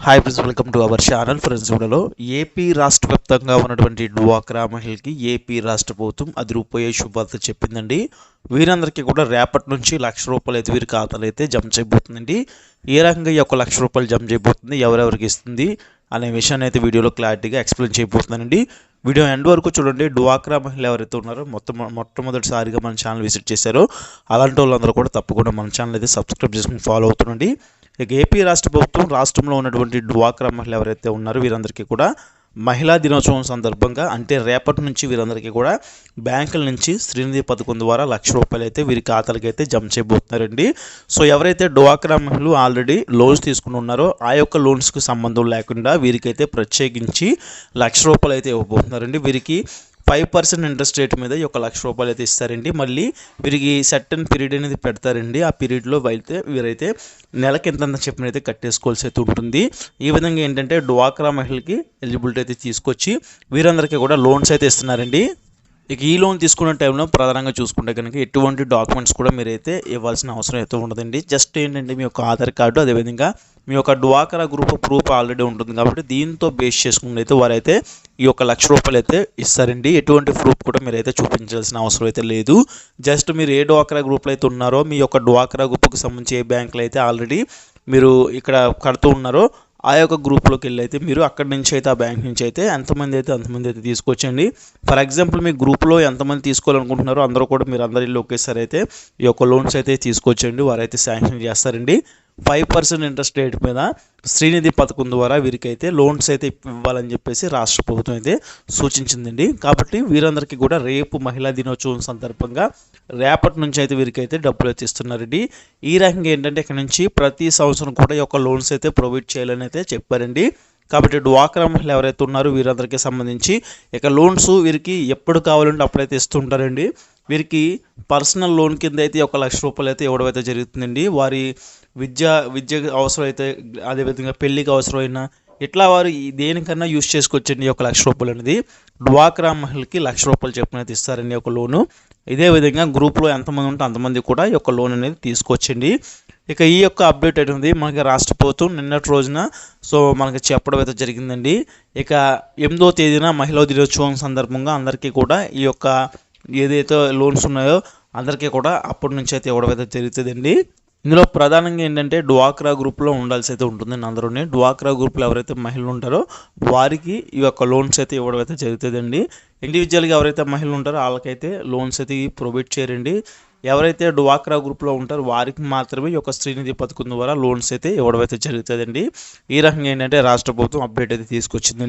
Hi friends welcome to our channel friends వీడియోలో AP రాష్ట్ర వ్యాప్తంగా ఉన్నటువంటి డ్వాక్రా మహిళకి ఏపీ రాష్ట్ర ప్రభుత్వం అది రూపాయి శుభార్త చెప్పిందండి. వీరందరికీ కూడా రేపటి నుంచి లక్ష రూపాయలు అయితే వీరి ఖాతాలు అయితే జమ చేయబోతుందండి. ఏ రకంగా ఈ యొక్క లక్ష రూపాయలు జమ చేయబోతుంది ఎవరెవరికి ఇస్తుంది అనే విషయాన్ని అయితే వీడియోలో క్లారిటీగా ఎక్స్ప్లెయిన్ చేయబోతున్నానండి వీడియో ఎండ్ వరకు చూడండి. డ్వాక్రా మహిళలు ఎవరైతే ఉన్నారో మొత్తం మొట్టమొదటిసారిగా మన ఛానల్ విజిట్ చేశారో అలాంటి వాళ్ళందరూ కూడా తప్పకుండా మన ఛానల్ అయితే సబ్స్క్రైబ్ చేసుకుని ఫాలో అవుతుండండి. ఇక ఏపీ రాష్ట్ర ప్రభుత్వం రాష్ట్రంలో ఉన్నటువంటి డ్వాక్రా మహిళలు ఎవరైతే ఉన్నారో వీరందరికీ కూడా మహిళా దినోత్సవం సందర్భంగా అంటే రేపటి నుంచి వీరందరికీ కూడా బ్యాంకుల నుంచి శ్రీనిధి పథకం ద్వారా లక్ష రూపాయలు అయితే వీరి ఖాతాలకి అయితే జమ చేయబోతున్నారండి. సో ఎవరైతే డ్వాక్రా మహిళలు ఆల్రెడీ లోన్స్ తీసుకుని ఉన్నారో ఆ యొక్క లోన్స్కి సంబంధం లేకుండా వీరికైతే ప్రత్యేకించి లక్ష రూపాయలు అయితే ఇవ్వబోతున్నారండి. వీరికి ఫైవ్ పర్సెంట్ ఇంట్రెస్ట్ రేట్ మీద ఈ యొక్క లక్ష రూపాయలు అయితే ఇస్తారండి. మళ్ళీ వీరికి సర్టన్ పీరియడ్ అనేది పెడతారండి. ఆ పీరియడ్లో అయితే వీరైతే నెలకి ఎంత అయితే కట్టేసుకోవాల్సి అయితే ఉంటుంది. ఈ విధంగా ఏంటంటే డ్వాక్రా మహిళకి ఎలిజిబిలిటీ అయితే తీసుకొచ్చి వీరందరికీ కూడా లోన్స్ అయితే ఇస్తున్నారండి. ఇక ఈ లోన్ తీసుకునే టైంలో ప్రధానంగా చూసుకుంటే కనుక ఎటువంటి డాక్యుమెంట్స్ కూడా మీరైతే ఇవ్వాల్సిన అవసరం అయితే ఉండదండి. జస్ట్ ఏంటంటే మీ యొక్క ఆధార్ కార్డు అదేవిధంగా మీ యొక్క డ్వాకరా గ్రూప్ ప్రూఫ్ ఆల్రెడీ ఉంటుంది కాబట్టి దీంతో బేస్ చేసుకుని అయితే వారైతే ఈ యొక్క లక్ష రూపాయలు అయితే ఇస్తారండి. ఎటువంటి ప్రూఫ్ కూడా మీరైతే చూపించాల్సిన అవసరం అయితే లేదు. జస్ట్ మీరు ఏ డ్వాకరా గ్రూప్లో అయితే ఉన్నారో మీ యొక్క డ్వాకరా గ్రూప్కి సంబంధించి ఏ బ్యాంకులు అయితే ఆల్రెడీ మీరు ఇక్కడ కడుతూ ఉన్నారో ఆ యొక్క గ్రూప్లోకి వెళ్ళి అయితే మీరు అక్కడి నుంచి అయితే ఆ బ్యాంక్ నుంచి అయితే ఎంతమంది అయితే అంతమంది అయితే తీసుకొచ్చండి. ఫర్ ఎగ్జాంపుల్ మీ గ్రూప్లో ఎంతమంది తీసుకోవాలనుకుంటున్నారో అందరూ కూడా మీరు అందరి ఒకేసారి అయితే ఈ యొక్క లోన్స్ అయితే తీసుకొచ్చండి. వారైతే శాంక్షన్ చేస్తారండి. ఫైవ్ పర్సెంట్ ఇంట్రెస్ట్ రేట్ మీద శ్రీనిధి పథకం ద్వారా వీరికైతే లోన్స్ అయితే ఇవ్వాలని చెప్పేసి రాష్ట్ర ప్రభుత్వం అయితే సూచించిందండి. కాబట్టి వీరందరికీ కూడా రేపు మహిళా దినోత్సవం సందర్భంగా రేపటి నుంచి అయితే వీరికైతే డబ్బులు అయితే ఇస్తున్నారండి. ఈ రకంగా ఏంటంటే ఇక్కడ నుంచి ప్రతి సంవత్సరం కూడా ఈ యొక్క లోన్స్ అయితే ప్రొవైడ్ చేయాలని అయితే చెప్పారండి. కాబట్టి డ్వాక్రా మహిళలు ఎవరైతే ఉన్నారో వీరందరికీ సంబంధించి ఇక లోన్స్ వీరికి ఎప్పుడు కావాలంటే అప్పుడైతే ఇస్తుంటారండి. వీరికి పర్సనల్ లోన్ కింద అయితే ఒక లక్ష రూపాయలు అయితే ఇవ్వడం అయితే జరుగుతుందండి. వారి విద్య విద్య అవసరం అయితే అదేవిధంగా పెళ్ళికి అవసరమైన ఇట్లా వారు దేనికన్నా యూజ్ చేసుకోవచ్చండి ఒక లక్ష రూపాయలు అనేది. డ్వాక్రా మహిళకి లక్ష రూపాయలు చెప్పిన ఇస్తారండి ఒక లోను. ఇదే విధంగా గ్రూప్లో ఎంతమంది ఉంటే అంతమంది కూడా ఈ యొక్క లోన్ అనేది తీసుకోవచ్చండి. ఇక ఈ యొక్క అప్డేట్ అనేది మనకి రాష్ట్ర ప్రభుత్వం నిన్నటి రోజున సో మనకి చెప్పడం అయితే జరిగిందండి. ఇక ఎనిమిదో తేదీన మహిళా దినోత్సవం సందర్భంగా అందరికీ కూడా ఈ యొక్క ఏదైతే లోన్స్ ఉన్నాయో అందరికీ కూడా అప్పటి నుంచి అయితే ఇవ్వడం అయితే జరుగుతుందండి ఇందులో ప్రధానంగా ఏంటంటే డ్వాక్రా గ్రూప్లో ఉండాల్సి అయితే ఉంటుందండి అందరూనే డ్వాక్రా గ్రూప్లో ఎవరైతే మహిళలు ఉంటారో వారికి ఈ యొక్క లోన్స్ అయితే ఇవ్వడం అయితే జరుగుతుందండి. ఇండివిజువల్గా ఎవరైతే మహిళలు ఉంటారో వాళ్ళకైతే లోన్స్ అయితే ప్రొవైడ్ చేయరండి. ఎవరైతే డ్వాక్రా గ్రూప్లో ఉంటారో వారికి మాత్రమే ఈ యొక్క శ్రీనిధి పథకం ద్వారా లోన్స్ అయితే ఇవ్వడం అయితే జరుగుతుందండి. ఈ రకంగా ఏంటంటే రాష్ట్ర ప్రభుత్వం అప్డేట్ అయితే తీసుకొచ్చిందండి.